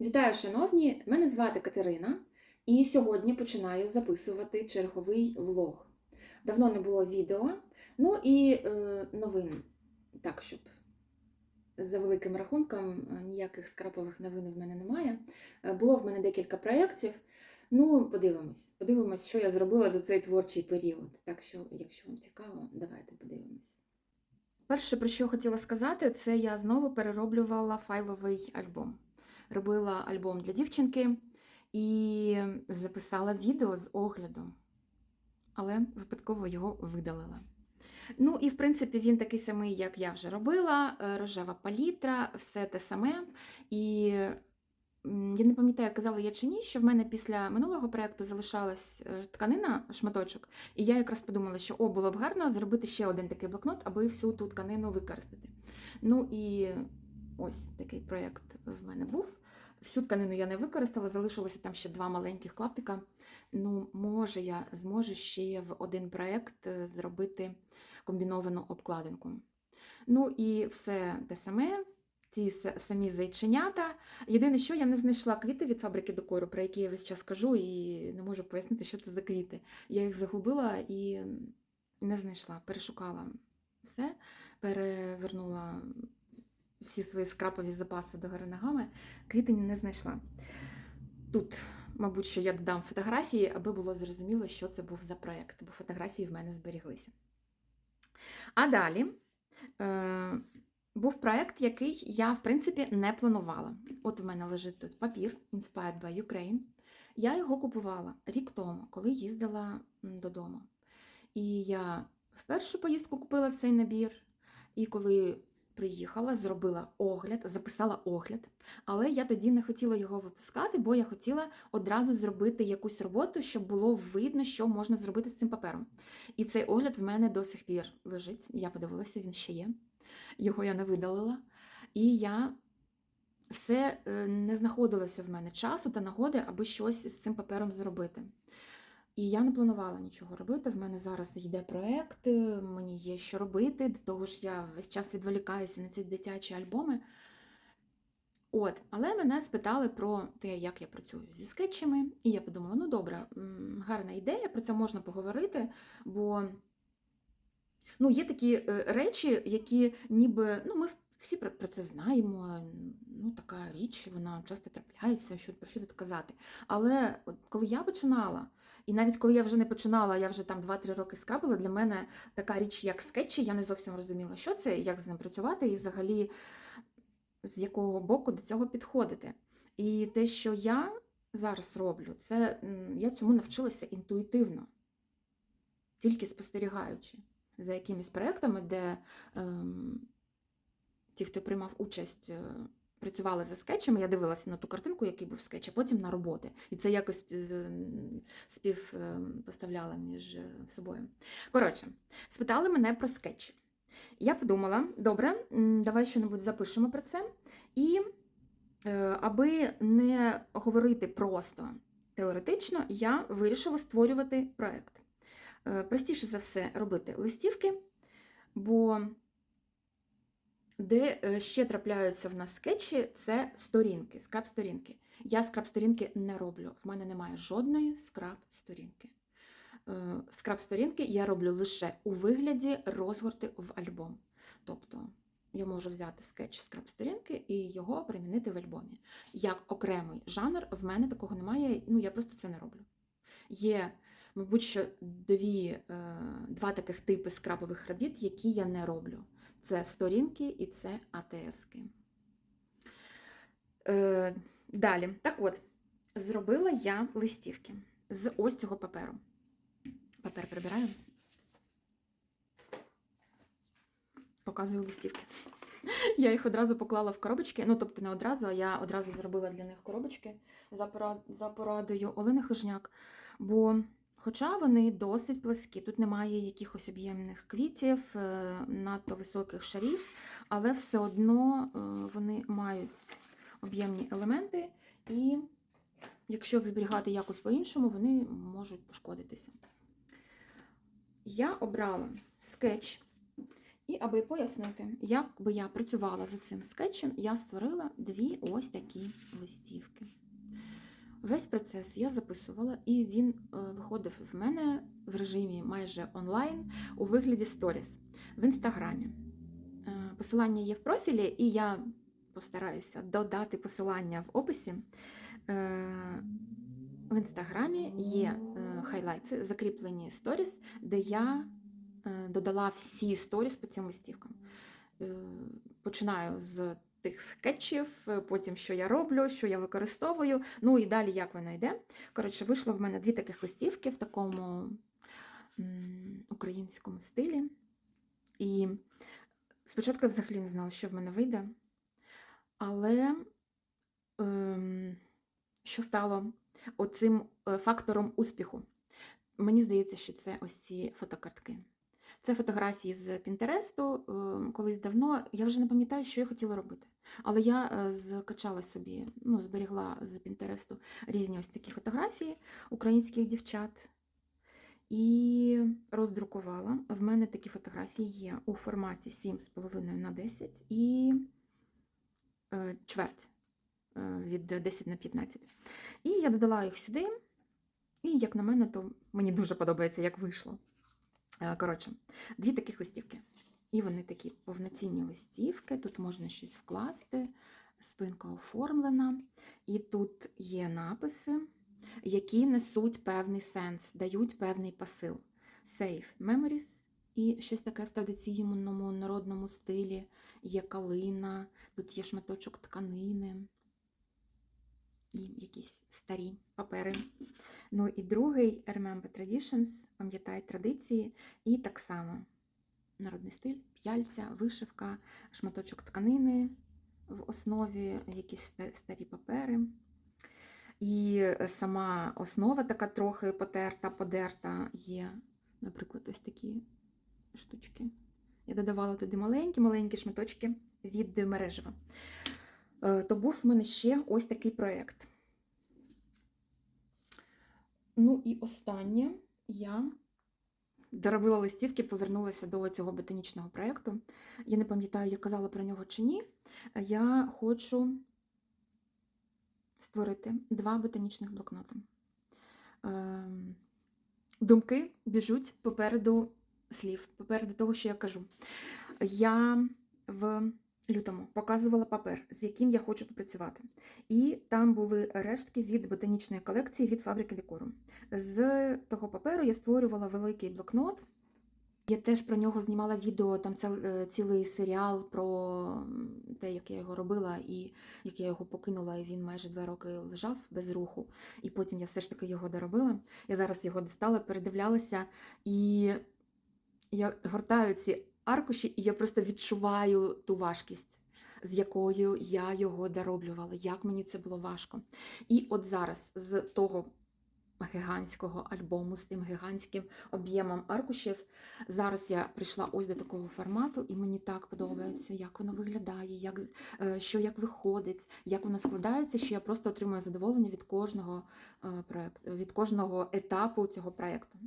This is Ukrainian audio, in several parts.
Вітаю, шановні! Мене звати Катерина, і сьогодні починаю записувати черговий влог. Давно не було відео, ну і е, новин, так, щоб за великим рахунком е, ніяких скрапових новин в мене немає. Е, Було в мене декілька проєктів. Ну, подивимось. Подивимось, що я зробила за цей творчий період. Так що, якщо вам цікаво, давайте подивимось. Перше, про що я хотіла сказати, це я знову перероблювала файловий альбом робила альбом для дівчинки і записала відео з оглядом, але випадково його видалила. Ну, і в принципі, він такий самий, як я вже робила: е, рожева палітра, все те саме. І я не пам'ятаю, казала я чи ні, що в мене після минулого проєкту залишалась е, тканина, шматочок, і я якраз подумала, що о, було б гарно зробити ще один такий блокнот, аби всю ту тканину використати. Ну і ось такий проєкт в мене був. Всю тканину я не використала, залишилося там ще два маленьких клаптика. Ну, може, я зможу ще в один проєкт е, зробити комбіновану обкладинку. Ну і все те саме, ті самі зайченята. Єдине, що я не знайшла квіти від фабрики декору, про які я весь час кажу, і не можу пояснити, що це за квіти. Я їх загубила і не знайшла. Перешукала все, перевернула всі свої скрапові запаси догори ногами, квітень не знайшла. Тут, мабуть, що я додам фотографії, аби було зрозуміло, що це був за проєкт, бо фотографії в мене зберіглися. А далі е, був проєкт, який я, в принципі, не планувала. От в мене лежить тут папір Inspired by Ukraine. Я його купувала рік тому, коли їздила додому. І я в першу поїздку купила цей набір, і коли приїхала, зробила огляд, записала огляд, але я тоді не хотіла його випускати, бо я хотіла одразу зробити якусь роботу, щоб було видно, що можна зробити з цим папером. І цей огляд в мене до сих пір лежить. Я подивилася, він ще є. Його я не видалила. І я все е, не знаходилося в мене часу та нагоди, аби щось з цим папером зробити. І я не планувала нічого робити. В мене зараз йде проєкт, е, мені є що робити. До того ж, я весь час відволікаюся на ці дитячі альбоми. От, але мене спитали про те, як я працюю зі скетчами, і я подумала: ну добре, гарна ідея, про це можна поговорити, бо ну, є такі е, речі, які ніби ну, ми всі про, про це знаємо. Ну, така річ, вона часто трапляється, що про що тут казати. Але от, коли я починала, і навіть коли я вже не починала, я вже там 2-3 роки скрабила, для мене така річ, як скетчі, я не зовсім розуміла, що це, як з ним працювати, і взагалі з якого боку до цього підходити. І те, що я зараз роблю, це я цьому навчилася інтуїтивно, тільки спостерігаючи за якимись проектами, де ем, ті, хто приймав участь, е, працювали за скетчами, я дивилася на ту картинку, який був скетч, а потім на роботи. І це якось е, співпоставляла між е, собою. Коротше, спитали мене про скетчі. Я подумала, добре, давай щось запишемо про це. І е, аби не говорити просто теоретично, я вирішила створювати проєкт. Е, Простіше за все робити листівки, бо де е, ще трапляються в нас скетчі, це сторінки, скраб-сторінки. Я скраб-сторінки не роблю. В мене немає жодної скраб-сторінки. Е, Скраб-сторінки я роблю лише у вигляді розгорти в альбом. Тобто я можу взяти скетч скраб-сторінки і його примінити в альбомі. Як окремий жанр, в мене такого немає, ну я просто це не роблю. Є, мабуть, що дві, е, два таких типи скрабових робіт, які я не роблю. Це сторінки і це АТСки. Е, далі. Так от, зробила я листівки з ось цього паперу. Папер прибираю. Показую листівки. Я їх одразу поклала в коробочки. Ну, тобто не одразу, а я одразу зробила для них коробочки за порадою Олени Хижняк. Бо, хоча вони досить пласкі, тут немає якихось об'ємних квітів, е, надто високих шарів, але все одно е, вони мають об'ємні елементи, і якщо їх зберігати якось по-іншому, вони можуть пошкодитися. Я обрала скетч І аби пояснити, як би я працювала за цим скетчем, я створила дві ось такі листівки. Весь процес я записувала, і він е, виходив в мене в режимі майже онлайн у вигляді сторіс в інстаграмі. Е, Посилання є в профілі, і я постараюся додати посилання в описі. Е, В інстаграмі є хайлайти, закріплені сторіс, де я додала всі сторіс по цим листівкам. Починаю з тих скетчів, е, потім що я роблю, що я використовую. Ну і далі як воно йде. Коротше, вийшло в мене дві таких листівки в такому українському стилі. І спочатку я взагалі не знала, що в мене вийде. Але ем, що стало оцим е, фактором успіху? Мені здається, що це ось ці фотокартки. Це фотографії з Пінтересту. е, Колись давно. Я вже не пам'ятаю, що я хотіла робити. Але я е, скачала собі, ну, зберігла з Пінтересту різні ось такі фотографії українських дівчат і роздрукувала. В мене такі фотографії є у форматі 7,5 на 10 і е, чверть е, від 10 на 15. І я додала їх сюди. І, як на мене, то мені дуже подобається, як вийшло. Е, Коротше, дві таких листівки. І вони такі повноцінні листівки. Тут можна щось вкласти, спинка оформлена. І тут є написи, які несуть певний сенс, дають певний посил. Save Memories і щось таке в традиційному народному стилі. Є калина, тут є шматочок тканини і якісь старі папери. Ну і другий Remember Traditions, пам'ятай традиції, і так само народний стиль, п'яльця, вишивка, шматочок тканини в основі, якісь старі папери. І сама основа така трохи потерта, подерта є, наприклад, ось такі штучки. Я додавала туди маленькі-маленькі шматочки від мережева. Е, То був в мене ще ось такий проєкт. Ну і останнє я доробила листівки, повернулася до цього ботанічного проєкту. Я не пам'ятаю, я казала про нього чи ні. Я хочу створити два ботанічних блокноти. Ем, Думки біжуть попереду слів, попереду того, що я кажу. Я в лютому показувала папер, з яким я хочу попрацювати. І там були рештки від ботанічної колекції від фабрики декору. З того паперу я створювала великий блокнот. Я теж про нього знімала відео, там ціл- е, цілий серіал про те, як я його робила, і як я його покинула, і він майже два роки лежав без руху. І потім я все ж таки його доробила. Я зараз його достала, передивлялася, і я гортаю ці аркуші, і я просто відчуваю ту важкість, з якою я його дороблювала, як мені це було важко. І от зараз з того гігантського альбому з тим гігантським об'ємом аркушів. Зараз я прийшла ось до такого формату, і мені так подобається, як воно виглядає, як, е, що як виходить, як воно складається, що я просто отримую задоволення від кожного е, проекту, від кожного етапу цього проєкту.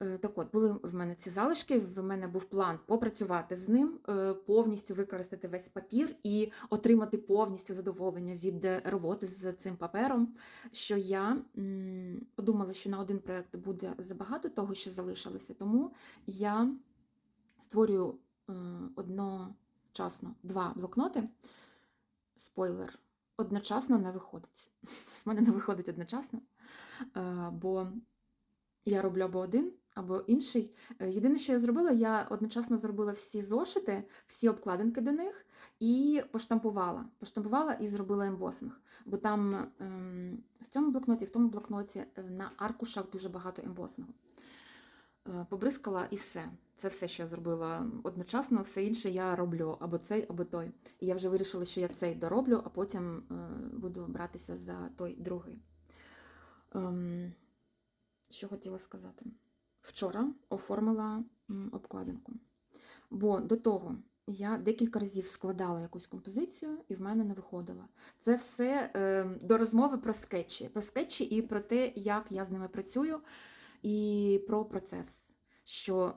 Е, Так от, були в мене ці залишки, в мене був план попрацювати з ним, е, повністю використати весь папір і отримати повністю задоволення від е, роботи з цим папером. Що я подумала, що на один проєкт буде забагато того, що залишилося, тому я створюю одночасно два блокноти. Спойлер, одночасно не виходить. В мене не виходить одночасно, бо я роблю або один, або інший. Е, Єдине, що я зробила, я одночасно зробила всі зошити, всі обкладинки до них і поштампувала. Поштампувала і зробила ембосинг. Бо там ем, в цьому блокноті, в тому блокноті е, на аркушах дуже багато ембосингу. Е, Побризкала і все. Це все, що я зробила одночасно, все інше я роблю або цей, або той. І я вже вирішила, що я цей дороблю, а потім буду братися за той другий. Ем, що хотіла сказати? Вчора оформила обкладинку. Бо до того я декілька разів складала якусь композицію і в мене не виходило. Це все е, до розмови про скетчі. Про скетчі і про те, як я з ними працюю, і про процес. Що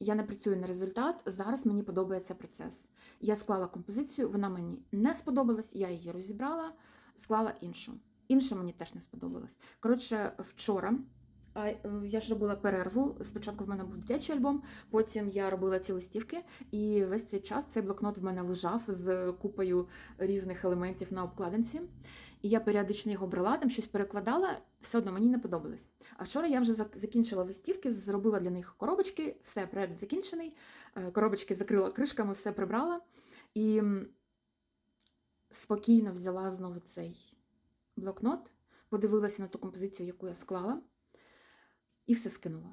я не працюю на результат. Зараз мені подобається процес. Я склала композицію, вона мені не сподобалась, я її розібрала, склала іншу. Інша мені теж не сподобалась. Коротше, вчора а, е, я ж робила перерву. Спочатку в мене був дитячий альбом, потім я робила ці листівки, і весь цей час цей блокнот в мене лежав з купою різних елементів на обкладинці. І я періодично його брала, там щось перекладала, все одно мені не подобалось. А вчора я вже закінчила листівки, зробила для них коробочки, все, проект закінчений. Е, Коробочки закрила кришками, все прибрала. І спокійно взяла знову цей блокнот, подивилася на ту композицію, яку я склала, і все скинула.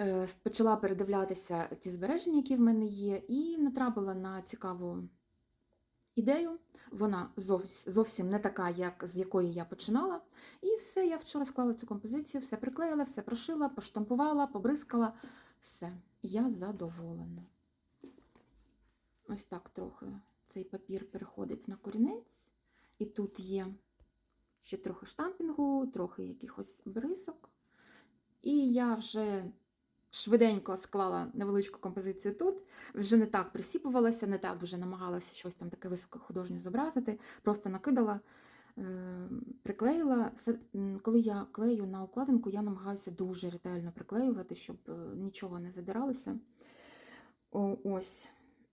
Е, Почала передивлятися ті збереження, які в мене є, і натрапила на цікаву ідею. Вона зовсім не така, як з якої я починала. І все, я вчора склала цю композицію, все приклеїла, все прошила, поштампувала, побризкала. Все, я задоволена. Ось так трохи цей папір переходить на корінець. І тут є ще трохи штампінгу, трохи якихось брисок. І я вже швиденько склала невеличку композицію тут. Вже не так присіпувалася, не так вже намагалася щось там таке високохудожнє зобразити. Просто накидала, е, приклеїла. Коли я клею на укладинку, я намагаюся дуже ретельно приклеювати, щоб е, нічого не задиралося. О, ось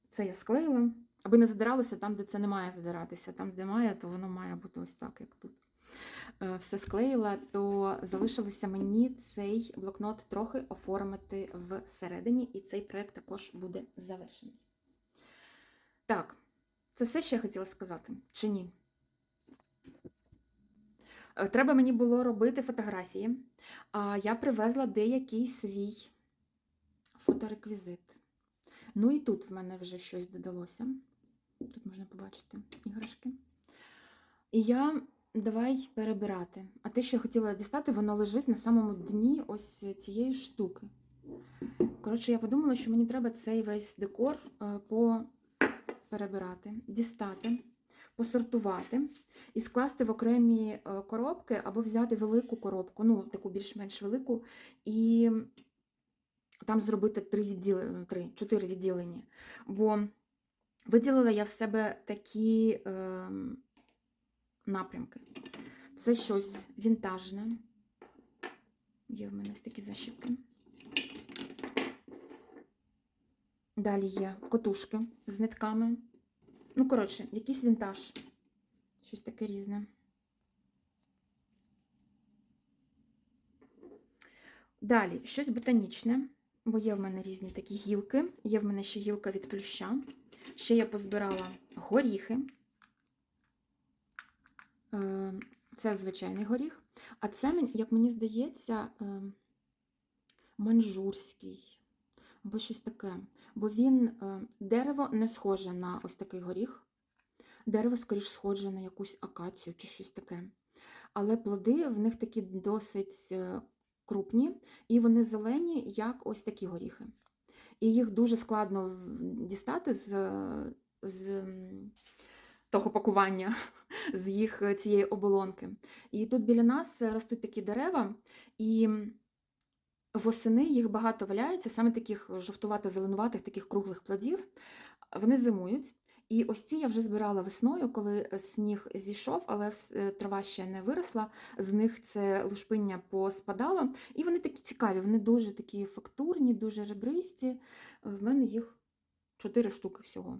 це я склеїла. Аби не задиралося там, де це не має задиратися. Там, де має, то воно має бути ось так, як тут. Е, Все склеїла, то залишилося мені цей блокнот трохи оформити всередині, і цей проєкт також буде завершений. Так, це все, що я хотіла сказати, чи ні? Е, Треба мені було робити фотографії, а я привезла деякий свій фотореквізит. Ну і тут в мене вже щось додалося. Тут можна побачити іграшки. І я давай перебирати. А те, що я хотіла дістати, воно лежить на самому дні ось цієї штуки. Коротше, я подумала, що мені треба цей весь декор е, перебирати, дістати, посортувати і скласти в окремі е, коробки або взяти велику коробку, ну, таку більш-менш велику, і там зробити три відділення, три, чотири відділення. Бо виділила я в себе такі е, напрямки. Це щось вінтажне. Є в мене ось такі защіпки. Далі є котушки з нитками. Ну, коротше, якийсь вінтаж. Щось таке різне. Далі щось ботанічне, бо є в мене різні такі гілки. Є в мене ще гілка від плюща. Ще я позбирала горіхи. Е, Це звичайний горіх. А це, як мені здається, е, манжурський або щось таке. Бо він е, дерево не схоже на ось такий горіх. Дерево, скоріш, схоже на якусь акацію чи щось таке. Але плоди в них такі досить е, крупні, і вони зелені, як ось такі горіхи. І їх дуже складно дістати з, з того пакування, з їх е, цієї оболонки. І тут біля нас е, ростуть такі дерева, і восени їх багато валяється, саме таких жовтувато-зеленуватих, таких круглих плодів. Вони зимують. І ось ці я вже збирала весною, коли е, сніг зійшов, але трава ще не виросла. З них це лушпиння поспадало. І вони такі цікаві, вони дуже такі фактурні, дуже ребристі. В мене їх чотири штуки всього.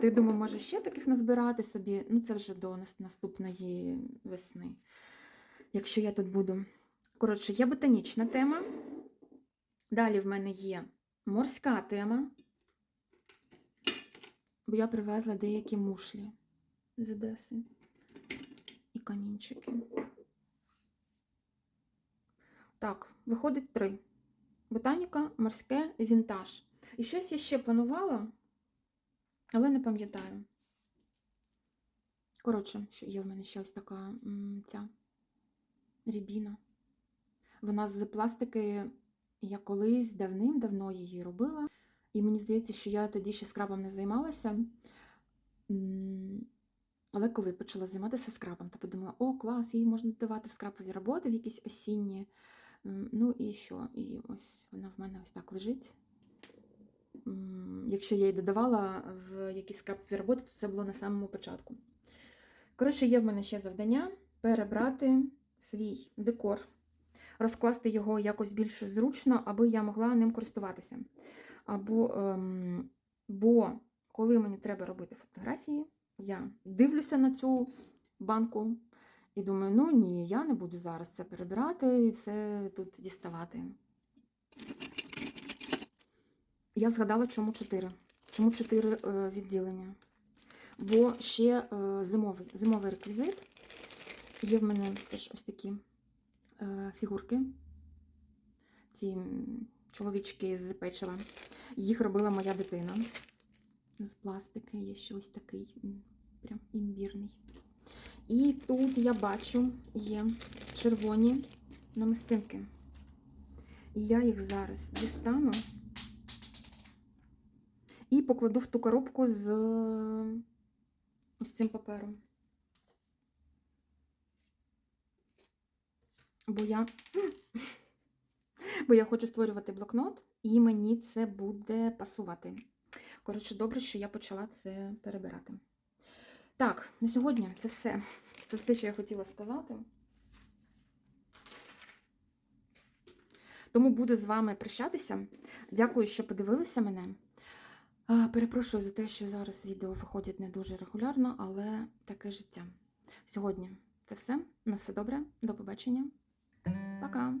Ти думаю, може ще таких назбирати собі? Ну, це вже до наступної весни, якщо я тут буду. Коротше, є ботанічна тема. Далі в мене є морська тема. Бо я привезла деякі мушлі з Одеси і камінчики. Так, виходить три: ботаніка, морське, вінтаж. І щось я ще планувала, але не пам'ятаю. Коротше, є в мене ще ось така ця рібіна. Вона з пластики, я колись давним-давно її робила. І мені здається, що я тоді ще скрабом не займалася. Але коли почала займатися скрабом, то подумала, о, клас, її можна додавати в скрабові роботи, в якісь осінні. Ну і що? І ось вона в мене ось так лежить. Якщо я її додавала в якісь крапки роботи, то це було на самому початку. Коротше, є в мене ще завдання перебрати свій декор, розкласти його якось більш зручно, аби я могла ним користуватися. Або, ем, бо коли мені треба робити фотографії, я дивлюся на цю банку і думаю, ну ні, я не буду зараз це перебирати і все тут діставати. Я згадала, чому 4. Чому 4 е, відділення. Бо ще е, зимовий, зимовий реквізит. Є в мене теж ось такі е, фігурки. Ці чоловічки з печива. Їх робила моя дитина. З пластики є ще ось такий, прям імбірний. І тут я бачу є червоні намистинки. І я їх зараз дістану і покладу в ту коробку з ось цим папером. Бо я, бо я хочу створювати блокнот, і мені це буде пасувати. Коротше, добре, що я почала це перебирати. Так, на сьогодні це все. Це все, що я хотіла сказати. Тому буду з вами прощатися. Дякую, що подивилися мене. Перепрошую за те, що зараз відео виходять не дуже регулярно, але таке життя. Сьогодні це все. На все добре. До побачення. Пока!